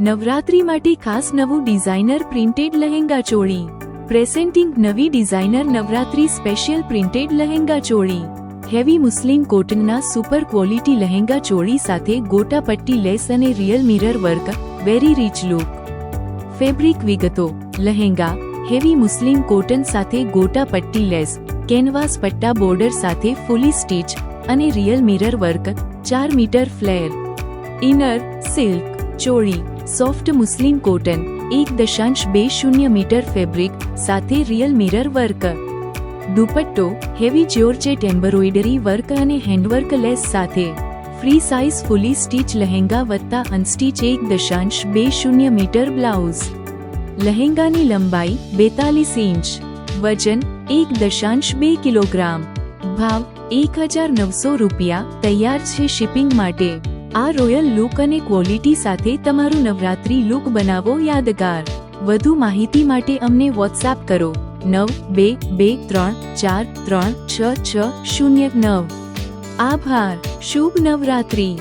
નવરાત્રી માટે ખાસ નવું designer printed lehenga choli. Presenting નવી designer Navratri special printed lehenga choli. Heavy muslin કોટનના super quality lehenga choli સાથે ગોટા પટ્ટી લેસ અને real mirror work, very rich look. Fabric વિગતો, લહેંગા, હેવી મુસ્લિમ કોટન સાથે ગોટા પટ્ટી લેસ, કેનવાસ પટ્ટા બોર્ડર સાથે ફૂલી સ્ટીચ અને રિયલ મિરર વર્ક, ચાર metre flair. Inner, silk. Choli soft muslin cotton, એક દશાંશ બે શૂન્ય મીટર ફેબ્રિક, સાથે રિયલ મિરર વર્ક. દુપટ્ટો, હેવી જ્યોર્જેટ એમ્બ્રોઇડરી વર્ક અને હેન્ડવર્ક લેસ સાથે. Free size fully stitch lehenga વત્તા અનસ્ટીચ એક દશાંશ બે શૂન્ય મીટર બ્લાઉઝ. લહેંગાની લંબાઈ બેતાલીસ ઇંચ. વજન એક દશાંશ બે કિલોગ્રામ. ભાવ એક હજાર નવસો રૂપિયા, તૈયાર છે શિપિંગ માટે. આ રોયલ લુક અને ક્વોલિટી સાથે તમારું નવરાત્રી લુક બનાવો યાદગાર. વધુ માહિતી માટે અમને વોટ્સએપ કરો. નવ, બે બે, ત્રણ, ચાર, ત્રણ, છ છ, શૂન્ય, નવ. આભાર. શુભ નવરાત્રી.